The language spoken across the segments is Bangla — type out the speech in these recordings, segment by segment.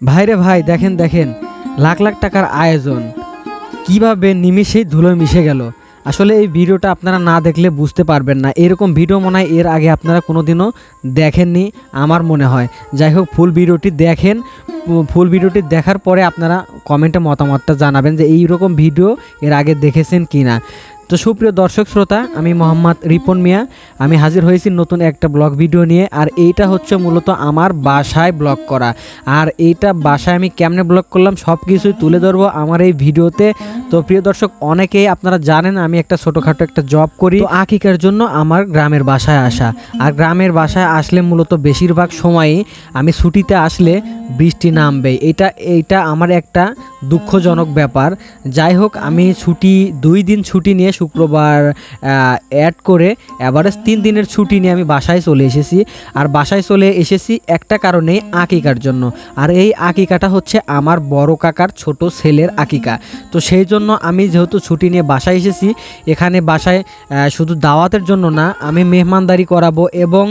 ভাইরে ভাই, দেখেন দেখেন, লাখ লাখ টাকার আয়োজন। কীভাবে নিমিষেই ধুলো মিশে গেল? আসলে এই ভিডিওটা আপনারা না দেখলে বুঝতে পারবেন না। এরকম ভিডিও মনে হয় এর আগে আপনারা কোনোদিনও দেখেননি, আমার মনে হয়। যাই হোক, ফুল ভিডিওটি দেখেন। ফুল ভিডিওটি দেখার পরে আপনারা কমেন্টে মতামতটা জানাবেন যে এই রকম ভিডিও এর আগে দেখেছেন কি না তো সুপ্রিয় দর্শক শ্রোতা, আমি মোহাম্মদ রিপন মিয়া। আমি হাজির হয়েছি নতুন একটা ব্লগ ভিডিও নিয়ে, আর এইটা হচ্ছে মূলত আমার বাসায় ব্লগ করা। আর এইটা বাসায় আমি কেমনে ব্লগ করলাম সব কিছুই তুলে ধরবো আমার এই ভিডিওতে। তো প্রিয় দর্শক, অনেকেই আপনারা জানেন আমি একটা ছোটোখাটো একটা জব করি। আকিকার জন্য আমার গ্রামের বাসায় আসা। আর গ্রামের বাসায় আসলে মূলত বেশিরভাগ সময়ই আমি ছুটিতে আসলে বৃষ্টি নামবে এটা, এইটা আমার একটা দুঃখজনক ব্যাপার। যাই হোক, আমি ছুটি, দুই দিন ছুটি নিয়ে শুক্রবার অ্যাড করে অ্যাভারেজ তিন দিনের ছুটি নিয়ে আমি বাসায় চলে এসেছি। আর বাসায় চলে এসেছি একটা কারণেই আকিকার জন্য। আর এই আকিকাটা হচ্ছে আমার বড় কাকার ছোট ছেলের আকিকা। তো সেই জন্য আমি যেহেতু ছুটি নিয়ে বাসায় এসেছি, এখানে বাসায় শুধু দাওয়াতের জন্য না, আমি মেহমানদারি করাবো এবং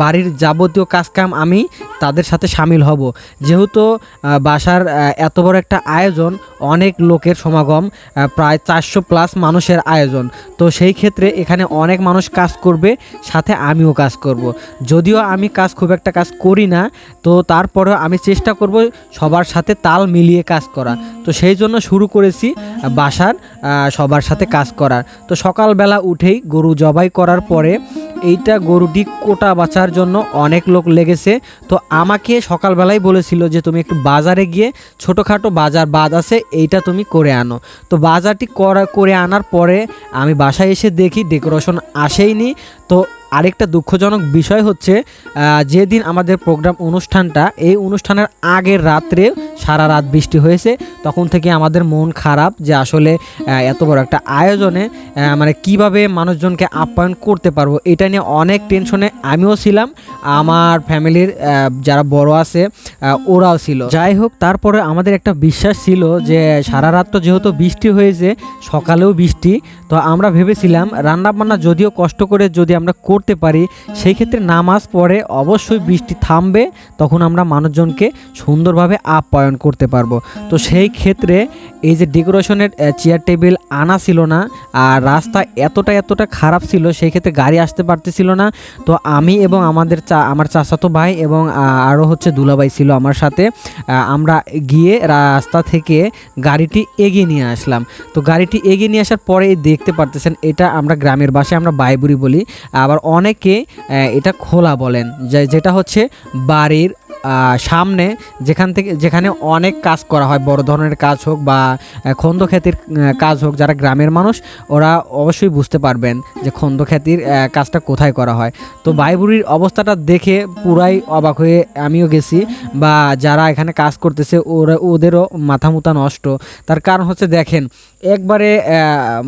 বাড়ির যাবতীয় কাজকাম আমি তাদের সাথে সামিল হব। যেহেতু বাসার এত বড় একটা আয়োজন, অনেক লোকের সমাগম প্রায় চারশো প্লাস মানুষের আয়োজন তো সেই ক্ষেত্রে এখানে অনেক মানুষ কাজ করবে, সাথে আমিও কাজ করব। যদিও আমি কাজ খুব একটা কাজ করি না, তো তারপরেও আমি চেষ্টা করব সবার সাথে তাল মিলিয়ে কাজ করা তো সেই জন্য শুরু করেছি বাসার সবার সাথে কাজ করার। তো সকালবেলা উঠেই গরু জবাই করার পরে এইটা গরুটি কোটা বাঁচার জন্য অনেক লোক লেগেছে। তো আমাকে সকালবেলাই বলেছিল যে, তুমি একটু বাজারে গিয়ে ছোটোখাটো বাজার বাদ আছে, এইটা তুমি করে আনো। তো বাজারটি করা, করে আনার পরে আমি বাসায় এসে দেখি, ডেকোরেশন আসেইনি। তো আরেকটা দুঃখজনক বিষয় হচ্ছে যেদিন আমাদের প্রোগ্রাম অনুষ্ঠানটা, এই অনুষ্ঠানের আগের রাত্রে সারা রাত বৃষ্টি হয়েছে, তখন থেকে আমাদের মন খারাপ যে আসলে এত বড় একটা আয়োজনে মানে কীভাবে মানুষজনকে আপ্যায়ন করতে পারব, এটা নিয়ে অনেক টেনশনে আমিও ছিলাম, আমার ফ্যামিলির যারা বড় আছে ওরাও ছিল। যাই হোক, তারপরে আমাদের একটা বিশ্বাস ছিল যে সারা রাত তো যেহেতু বৃষ্টি হয়েছে, সকালেও বৃষ্টি, তো আমরা ভেবেছিলাম রান্না বান্না যদিও কষ্ট করে যদি আমরা করতে পারি সেই ক্ষেত্রে নামাজ পড়ে অবশ্যই বৃষ্টি থামবে, তখন আমরা মানুষজনকে সুন্দরভাবে আপ্যায়ন করতে পারব। তো সেই ক্ষেত্রে এই যে ডেকোরেশনের চেয়ার টেবিল আনা ছিল না, আর রাস্তা এতটা এতটা খারাপ ছিল, সেই ক্ষেত্রে গাড়ি আসতে পারতেছিল না। তো আমি এবং আমাদের চা, আমার চাচাতো ভাই এবং আরও হচ্ছে দুলাভাই ছিল আমার সাথে আমরা গিয়ে রাস্তা থেকে গাড়িটি এগিয়ে নিয়ে আসলাম। তো গাড়িটি এগিয়ে নিয়ে আসার পরে দেখতে পারতেছেন, এটা আমরা গ্রামের বাসায় আমরা বাইবুরি বলি, আবার অনেকে এটা খোলা বলেন। যে- যেটা হচ্ছে বাড়ির সামনে যেখান থেকে যেখানে অনেক কাজ করা হয় বড় ধরনের কাজ হোক বা খন্দখ্যাতির কাজ হোক যারা গ্রামের মানুষ ওরা অবশ্যই বুঝতে পারবেন যে খন্দখ্যাতির আহ, কাজটা কোথায় করা হয়। তো বাইবুরির অবস্থাটা দেখে পুরাই অবাক হয়ে আমিও গেছি বা যারা এখানে কাজ করতেছে ওরা ওদেরও মাথা মুতা নষ্ট। তার কারণ হচ্ছে দেখেন একবারে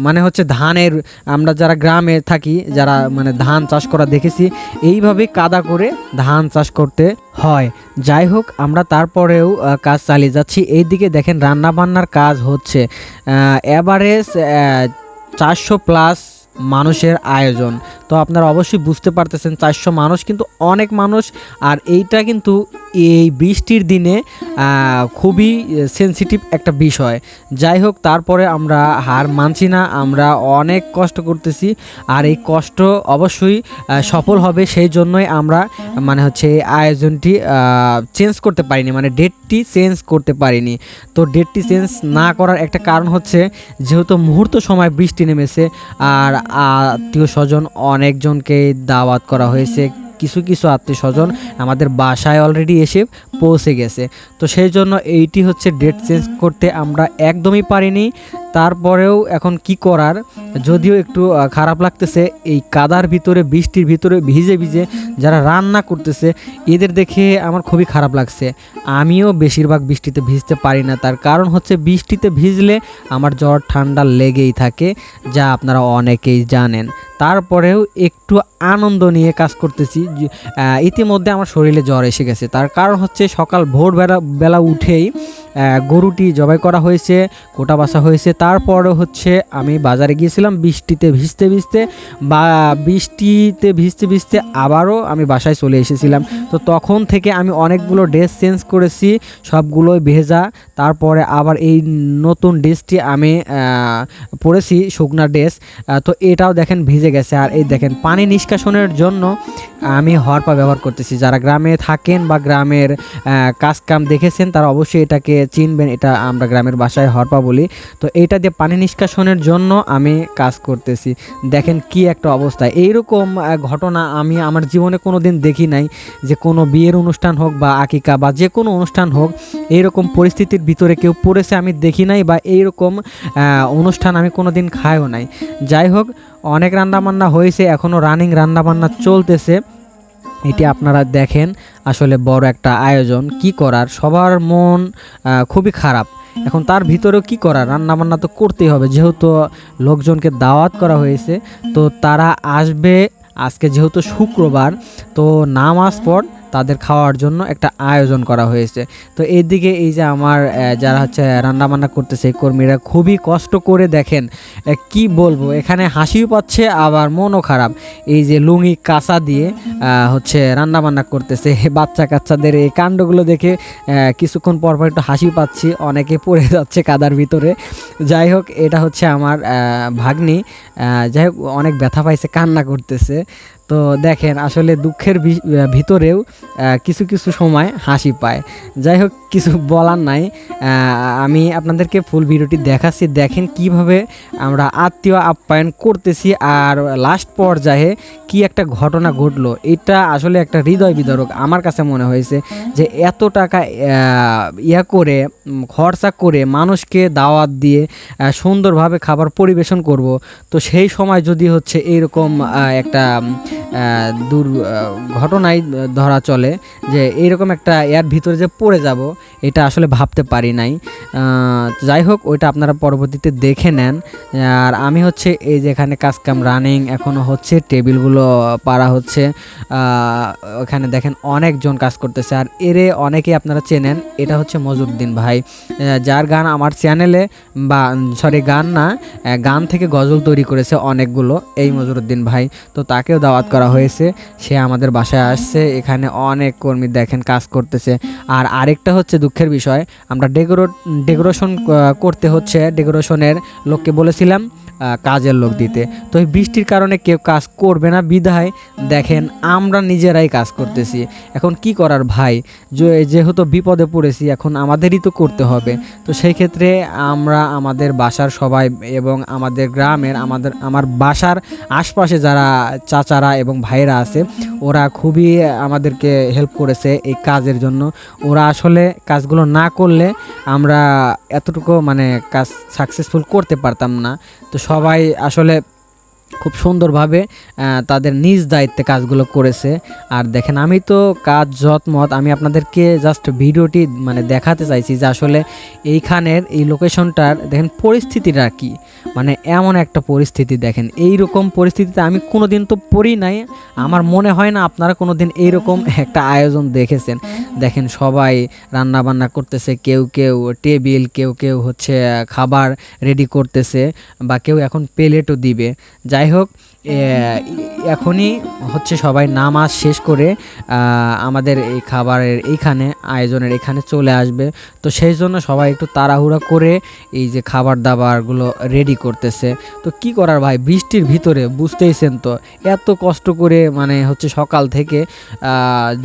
মানে হচ্ছে ধানের, আমরা যারা গ্রামে থাকি, যারা মানে ধান চাষ করা দেখেছি, এইভাবে কাদা করে ধান চাষ করতে হয়। যাই হোক, আমরা তারপরেও কাজ চালিয়ে যাচ্ছি। এইদিকে দেখেন রান্নাবান্নার কাজ হচ্ছে। অ্যাভারেজ চারশো প্লাস মানুষের আয়োজন। তো আপনারা অবশ্যই বুঝতে পারতেছেন, চারশো মানুষ কিন্তু অনেক মানুষ, আর এইটা কিন্তু এই বৃষ্টির দিনে খুবই সেনসিটিভ একটা বিষয়। যাই হোক, তারপরে আমরা হার মানছি না, আমরা অনেক কষ্ট করতেছি, আর এই কষ্ট অবশ্যই সফল হবে, সেই জন্যই আমরা মানে হচ্ছে এই আয়োজনটি চেঞ্জ করতে পারিনি মানে ডেটটি চেঞ্জ করতে পারিনি। তো ডেটটি চেঞ্জ না করার একটা কারণ হচ্ছে, যেহেতু মুহূর্ত সময় বৃষ্টি নেমেছে, আর আত্মীয় স্বজন অনেকজনকে দাওয়াত করা হয়েছে। কিছু কিছু আত্মীয় স্বজন আমাদের বাসায় অলরেডি এসে পৌঁছে গেছে। তো সেই জন্য এইটি হচ্ছে ডেট চেঞ্জ করতে আমরা একদমই পারিনি। তারপরেও এখন কি করার? যদিও একটু খারাপ লাগতেছে, এই কাদার ভিতরে, বৃষ্টির ভিতরে ভিজে ভিজে যারা রান্না করতেছে, এদের দেখে আমার খুবই খারাপ লাগছে। আমিও বেশিরভাগ বৃষ্টিতে ভিজতে পারি না। তার কারণ হচ্ছে বৃষ্টিতে ভিজলে আমার জ্বর ঠান্ডা লেগেই থাকে, যা আপনারা অনেকেই জানেন। তারপরেও একটু আনন্দ নিয়ে কাজ করতেছি ইতিমধ্যে আমার শরীরে জ্বর এসে গেছে। তার কারণ হচ্ছে সকাল ভোরবেলা, বেলা উঠেই গরুটি জবাই করা হয়েছে কোটা বাসা হয়েছে। তারপরে হচ্ছে আমি বাজারে গিয়েছিলাম, বৃষ্টিতে ভিজতে ভিজতে বা বৃষ্টিতে ভিজতে ভিজতে আবারও আমি বাসায় চলে এসেছিলাম। তো তখন থেকে আমি অনেকগুলো ড্রেস চেঞ্জ করেছি, সবগুলোই ভেজা। তারপরে আবার এই নতুন ড্রেসটি আমি পরেছি, শুকনা ড্রেস। তো এটাও দেখেন ভিজে গেছে। আর এই দেখেন, পানি নিষ্কাশনের জন্য আমি হরপা ব্যবহার করতেছি। যারা গ্রামে থাকেন বা গ্রামের কাজকাম দেখেছেন, তারা অবশ্যই এটাকে চিনবেন, এটা আমরা গ্রামের বাসায় হরপা বলি। তো এইটা দিয়ে পানি নিষ্কাশনের জন্য আমি কাজ করতেছি। দেখেন কি একটা অবস্থা। এইরকম ঘটনা আমি আমার জীবনে কোনো দিন দেখি নাই যে কোনো বিয়ের অনুষ্ঠান হোক বা আকিকা বা যে কোনো অনুষ্ঠান হোক, এইরকম পরিস্থিতির ভিতরে কেউ পড়েছে আমি দেখি নাই বা এইরকম অনুষ্ঠান আমি কোনো দিন খাইও নাই। যাই হোক, অনেক রান্নাবান্না হয়েছে এখনও রানিং রান্নাবান্না চলতেছে। এটি আপনারা দেখেন আসলে বড় একটা আয়োজন। কি করার? সবার মন খুবই খারাপ। এখন তার ভিতরেও কি করার? রান্নাবান্না তো করতেই হবে। যেহেতু লোকজনকে দাওয়াত করা হয়েছে, তো তারা আসবে। আজকে যেহেতু শুক্রবার, তো নামাজ পর তাদের খাওয়ার জন্য একটা আয়োজন করা হয়েছে। তো এইদিকে এই যে আমার যারা হচ্ছে রান্নাবান্না করতেছে, এই কর্মীরা খুবই কষ্ট করে দেখেন কি বলব, এখানে হাসিও পাচ্ছে, আবার মনও খারাপ। এই যে লুঙ্গি কাঁচা দিয়ে হচ্ছে রান্নাবান্না করতেছে বাচ্চা কাচ্চাদের এই কাণ্ডগুলো দেখে কিছুক্ষণ পর পর একটু হাসি পাচ্ছি, অনেকে পড়ে যাচ্ছে কাদার ভিতরে। যাই হোক, এটা হচ্ছে আমার ভাগ্নি যাই হোক, অনেক ব্যথা পাইছে, কান্না করতেছে। তো দেখেন আসলে দুঃখের ভিতরেও কিছু কিছু সময় হাসি পায়। যাই হোক কিছু বলার নাই। আমি আপনাদেরকে ফুল ভিডিওটি দেখাচ্ছি। দেখেন কীভাবে আমরা আত্মীয় আপ্যায়ন করতেছি আর লাস্ট পর্যায়ে কি একটা ঘটনা ঘটলো। এটা আসলে একটা হৃদয় বিদারক আমার কাছে মনে হয়েছে যে এত টাকা ইয়া করে খরচা করে মানুষকে দাওয়াত দিয়ে সুন্দরভাবে খাবার পরিবেশন করব। তো সেই সময় যদি হচ্ছে এইরকম আহ, একটা দূর আহ, ঘটনায় ধরা চলে যে এইরকম একটা এর ভিতরে যে পড়ে যাব এটা আসলে ভাবতে পারি নাই। যাই হোক ওইটা আপনারা পরবর্তীতে দেখে নেন। আর আমি হচ্ছে এই যে এখানে কাজকাম রানিং এখনও হচ্ছে টেবিলগুলো পারা হচ্ছে। ওখানে দেখেন অনেকজন কাজ করতেছে। আর এরে অনেকেই আপনারা চেনেন এটা হচ্ছে মজুদ্দিন ভাই। যার গান আমার চ্যানেলে বা সরি গান না গান থেকে গজল তৈরি করেছে অনেকগুলো এই মজুরুদ্দিন ভাই। তো তাকেও দাওয়াত করা হয়েছে, সে আমাদের বাসায় আসছে, এখানে অনেক কর্মী দেখেন কাজ করতেছে। আর আরেকটা হচ্ছে দুঃখের বিষয়, আমরা ডেকোরেট ডেকোরেশন করতে হচ্ছে, ডেকোরেশনের লোককে বলেছিলাম কাজের লোক দিতে। তো এই বৃষ্টির কারণে কেউ কাজ করবে না। বিধায় দেখেন, আমরা নিজেরাই কাজ করতেছি। এখন কি করার ভাই? যেহেতু বিপদে পড়েছি, এখন আমাদেরই তো করতে হবে। তো সেই ক্ষেত্রে আমরা আমাদের বাসার সবাই এবং আমাদের গ্রামের, আমাদের, আমার বাসার আশপাশে যারা চাচারা এবং ভাইরা আছে, ওরা খুবই আমাদেরকে হেল্প করেছে এই কাজের জন্য। ওরা আসলে কাজগুলো না করলে আমরা এতটুকু মানে কাজ সাকসেসফুল করতে পারতাম না। তো সবাই আসলে খুব সুন্দরভাবে তাদের নিজ দায়িত্বে কাজগুলো করেছে। আর দেখেন আমি তো কাজ যতমত আমি আপনাদেরকে জাস্ট ভিডিওটি মানে দেখাতে চাইছি যে আসলে এইখানের এই লোকেশনটার দেখেন পরিস্থিতিটা কি। মানে এমন একটা পরিস্থিতি দেখেন এই রকম পরিস্থিতিতে আমি কোনো দিন তো পড়ি নাই। আমার মনে হয় না আপনারা কোনো দিন এইরকম একটা আয়োজন দেখেছেন। দেখেন সবাই রান্না বান্না করতেছে কেউ কেউ টেবিল কেউ কেউ হচ্ছে খাবার রেডি করতেছে বা কেউ এখন প্লেটও দিবে। যাই হোক এখনই হচ্ছে সবাই নামাজ শেষ করে আমাদের এই খাবারের এইখানে, আয়োজনের এখানে চলে আসবে। তো সেই জন্য সবাই একটু তাড়াহুড়া করে এই যে খাবার দাবারগুলো রেডি করতেছে। তো কি করার ভাই? বৃষ্টির ভিতরে, বুঝতেইছেন তো? এত কষ্ট করে মানে হচ্ছে সকাল থেকে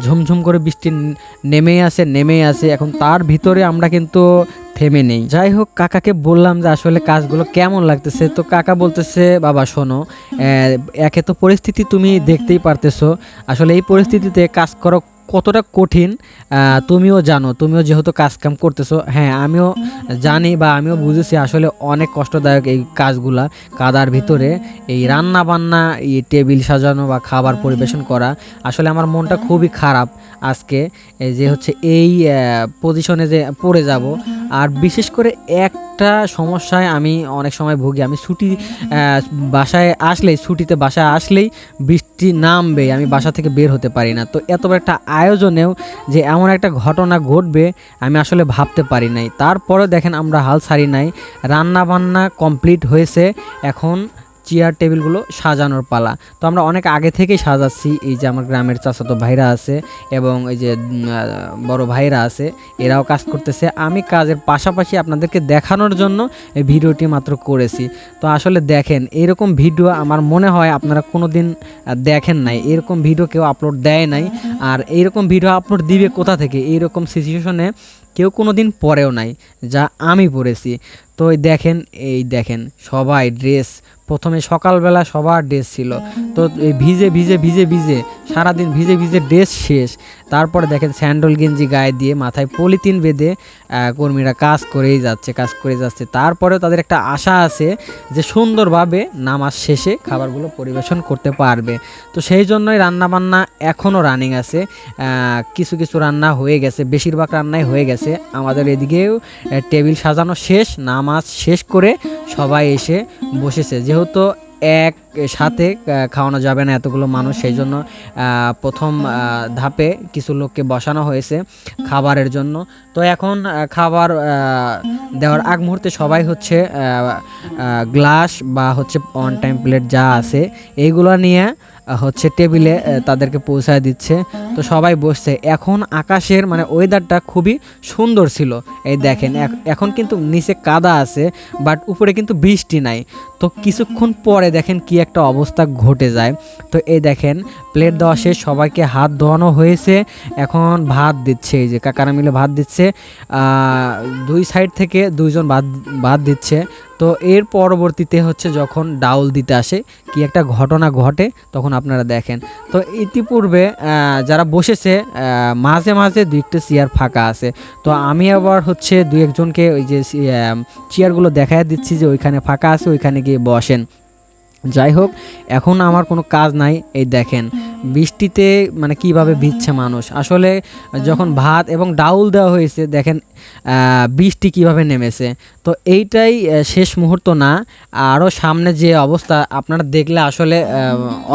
ঝুমঝুম করে বৃষ্টি নেমেই আসে নেমেই আসে এখন তার ভিতরে আমরা কিন্তু থেমে নেই। যাই হোক, কাকাকে বললাম যে আসলে কাজগুলো কেমন লাগতেছে। তো কাকা বলতেছে, বাবা, শোনো একে তো পরিস্থিতি তুমি দেখতেই পারতেছো। আসলে এই পরিস্থিতিতে কাজ করা কতটা কঠিন তুমিও জানো, তুমিও যেহেতু কাজ কাম করতেছো হ্যাঁ আমিও জানি বা আমিও বুঝেছি আসলে অনেক কষ্টদায়ক এই কাজগুলা, কাদার ভিতরে এই রান্না বান্না এই টেবিল সাজানো বা খাবার পরিবেশন করা, আসলে আমার মনটা খুবই খারাপ আজকে যে হচ্ছে এই পজিশনে যে পড়ে যাব, আর বিশেষ করে একটা সমস্যায় আমি অনেক সময় ভুগি, আমি ছুটি বাসায় আসলেই, ছুটিতে বাসায় আসলেই বৃষ্টি নামবে আমি বাসা থেকে বের হতে পারি না, তো এত বড় একটা আয়োজনেও যে এমন একটা ঘটনা ঘটবে, আমি আসলে ভাবতে পারি নাই। তারপরে দেখেন আমরা হাল ছাড়ি নাই। রান্না বান্না কমপ্লিট হয়েছে। এখন চেয়ার টেবিলগুলো সাজানোর পালা। তো আমরা অনেক আগে থেকেই সাজাচ্ছি, এই যে আমার গ্রামের চাচাতো ভাইরা আছে এবং এই যে বড় ভাইরা আছে, এরাও কাজ করতেছে। আমি কাজের পাশাপাশি আপনাদেরকে দেখানোর জন্য এই ভিডিওটি মাত্র করেছি। তো আসলে দেখেন, এরকম ভিডিও আমার মনে হয় আপনারা কোনো দিন দেখেন নাই। এরকম ভিডিও কেউ আপলোড দেয় নাই। আর এইরকম ভিডিও আপলোড দিবে কোথা থেকে? এইরকম সিচুয়েশনে কেউ কোনো দিন পরেও নাই, যা আমি পড়েছি। তো দেখেন, এই দেখেন, সবাই ড্রেস প্রথমে সকালবেলা সবার ড্রেস ছিল। তো ভিজে ভিজে ভিজে ভিজে সারাদিন ভিজে ভিজে ড্রেস শেষ। তারপরে দেখেন স্যান্ডল গেঞ্জি গায়ে দিয়ে মাথায় পলিথিন বেঁধে কর্মীরা কাজ করেই যাচ্ছে, কাজ করে যাচ্ছে। তারপরেও তাদের একটা আশা আছে যে সুন্দরভাবে নামাজ শেষে খাবারগুলো পরিবেশন করতে পারবে। তো সেই জন্যই রান্নাবান্না এখনও রানিং আছে। কিছু কিছু রান্না হয়ে গেছে, বেশিরভাগ রান্নাই হয়ে গেছে। আমাদের এদিকেও টেবিল সাজানো শেষ, নামাজ শেষ করে সবাই এসে বসেছে। যেহেতু এক সাথে খাওয়ানো যাবে না এতগুলো মানুষ। সেই জন্য প্রথম ধাপে কিছু লোককে বসানো হয়েছে খাবারের জন্য। তো এখন খাবার দেওয়ার আগ মুহূর্তে সবাই হচ্ছে গ্লাস বা হচ্ছে অন টাইম প্লেট যা আছে, এইগুলো নিয়ে হচ্ছে টেবিলে তাদেরকে পৌঁছায় দিচ্ছে। তো সবাই বসছে। এখন আকাশের মানে ওয়েদারটা খুবই সুন্দর ছিল। এই দেখেন এখন কিন্তু নিচে কাদা আছে বাট উপরে কিন্তু বৃষ্টি নাই। তো কিছুক্ষণ পরে দেখেন কি একটা অবস্থা ঘটে যায়। তো এই দেখেন প্লেট দেওয়া শেষ, সবাইকে হাত ধোয়ানো হয়েছে। এখন ভাত দিচ্ছে, এই যে কাকারা মিলে ভাত দিচ্ছে। দুই সাইড থেকে দুইজন ভাত ভাত দিচ্ছে। তো এর পরবর্তীতে হচ্ছে যখন ডাউল দিতে আসে, কি একটা ঘটনা ঘটে, তখন আপনারা দেখেন। তো ইতিপূর্বে যারা বসেছে মাঝে মাঝে দুই একটা চেয়ার ফাঁকা আছে। তো আমি আবার হচ্ছে দু একজনকে ওই যে চেয়ারগুলো দেখায় দিচ্ছি যে ওইখানে ফাঁকা আছে, ওইখানে গিয়ে বসেন। যাই হোক, এখন আমার কোনো কাজ নাই, এই দেখেন। বৃষ্টিতে মানে কীভাবে ভিজছে মানুষ? আসলে যখন ভাত এবং ডাউল দেওয়া হয়েছে, দেখেন বৃষ্টি কীভাবে নেমেছে। তো এইটাই শেষ মুহূর্ত না। আরও সামনে যে অবস্থা, আপনারা দেখলে আসলে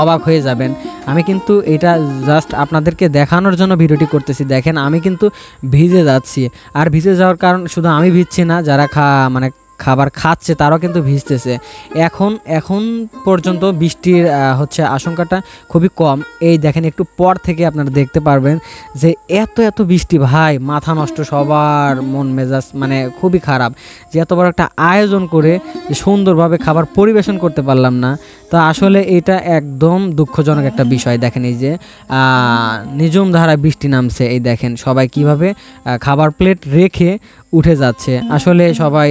অবাক হয়ে যাবেন। আমি কিন্তু এটা জাস্ট আপনাদেরকে দেখানোর জন্য ভিডিওটি করতেছি। দেখেন, আমি কিন্তু ভিজে যাচ্ছি। আর ভিজে যাওয়ার কারণ শুধু আমি ভিজছি না, যারা খা মানে খাবার খাচ্ছে, তারাও কিন্তু ভিজতেছে। এখন এখন পর্যন্ত বৃষ্টির হচ্ছে আশঙ্কাটা খুবই কম। এই দেখেন, একটু পর থেকে আপনারা দেখতে পারবেন যে এত এত বৃষ্টি, ভাই, মাথা নষ্ট সবার মন মেজাজ মানে খুবই খারাপ। যে এত বড় একটা আয়োজন করে সুন্দরভাবে খাবার পরিবেশন করতে পারলাম না তো আসলে এটা একদম দুঃখজনক একটা বিষয়। দেখেন এই যে নিজম ধারায় বৃষ্টি নামছে, এই দেখেন সবাই কীভাবে খাবার প্লেট রেখে উঠে যাচ্ছে। আসলে সবাই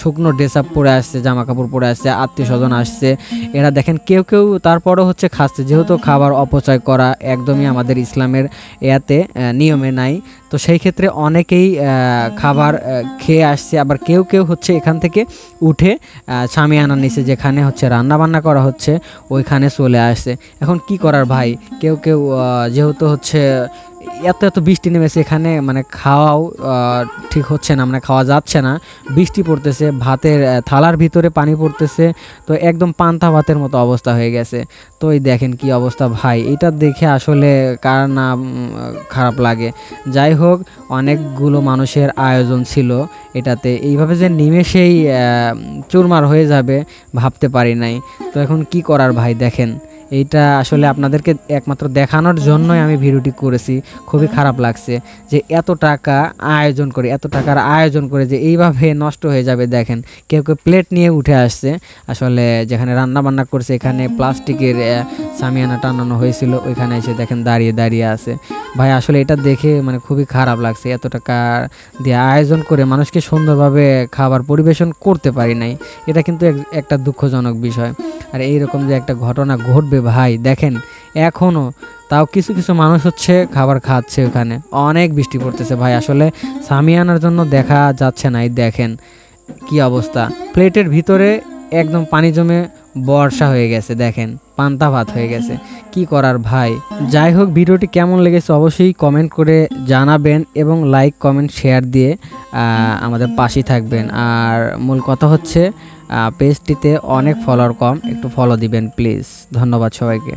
শুকনো ড্রেস আপ পরে আসছে জামা কাপড় পরে আসছে আত্মীয় স্বজন আসছে। এরা দেখেন কেউ কেউ তারপরও হচ্ছে খাচ্ছে, যেহেতু খাবার অপচয় করা একদমই আমাদের ইসলামের এতে নিয়মে নাই। তো সেই ক্ষেত্রে অনেকেই খাবার খেয়ে আসছে। আবার কেউ কেউ হচ্ছে এখান থেকে উঠে সামিয়ানার নিচে যেখানে হচ্ছে রান্না বান্না করা হচ্ছে, ওইখানে চলে আসছে এখন কি করার ভাই? কেউ কেউ যেহেতু হচ্ছে এত এত বৃষ্টি নেমেছে এখানে মানে খাওয়াও ঠিক হচ্ছে না মানে খাওয়া যাচ্ছে না। বৃষ্টি পড়তেছে, ভাতের থালার ভিতরে পানি পড়তেছে, তো একদম পান্তা ভাতের মতো অবস্থা হয়ে গেছে। তো এই দেখেন কি অবস্থা ভাই, এটা দেখে আসলে কার না খারাপ লাগে। যাই হোক, অনেকগুলো মানুষের আয়োজন ছিল এটাতে। এইভাবে যে নিমেষেই চুরমার হয়ে যাবে, ভাবতে পারি নাই। তো এখন কি করার ভাই, দেখেন। এইটা আসলে আপনাদেরকে একমাত্র দেখানোর জন্যই আমি ভিডিওটি করেছি। খুবই খারাপ লাগছে যে এত টাকা আয়োজন করে, এত টাকার আয়োজন করে যে এইভাবে নষ্ট হয়ে যাবে, দেখেন। কেউ কেউ প্লেট নিয়ে উঠে আসছে। আসলে যেখানে রান্না বান্না করছে, এখানে প্লাস্টিকের সামিয়ানা টানানো হয়েছিল, ওইখানে এসে দেখেন দাঁড়িয়ে দাঁড়িয়ে আছে। ভাই, আসলে এটা দেখে মানে খুবই খারাপ লাগছে, এত টাকা দিয়ে আয়োজন করে মানুষকে সুন্দরভাবে খাবার পরিবেশন করতে পারি নাই। এটা কিন্তু এক- একটা দুঃখজনক বিষয়। আর এইরকম যে একটা ঘটনা ঘটবে করবে ভাই, দেখেন এখনও তাও কিছু কিছু মানুষ হচ্ছে খাবার খাচ্ছে ওখানে। অনেক বৃষ্টি পড়তেছে, ভাই। আসলে সামিয়ানার জন্য দেখা যাচ্ছে না, এই দেখেন কি অবস্থা। প্লেটের ভিতরে একদম পানি জমে বর্ষা হয়ে গেছে, দেখেন, পান্তা ভাত হয়ে গেছে। কি করার, ভাই? যাই হোক, ভিডিওটি কেমন লেগেছে অবশ্যই কমেন্ট করে জানাবেন এবং লাইক, কমেন্ট, শেয়ার দিয়ে আমাদের পাশেই থাকবেন। আর মূল কথা হচ্ছে পেজটিতে অনেক ফলোয়ার কম একটু ফলো দিবেন প্লিজ ধন্যবাদ সবাইকে।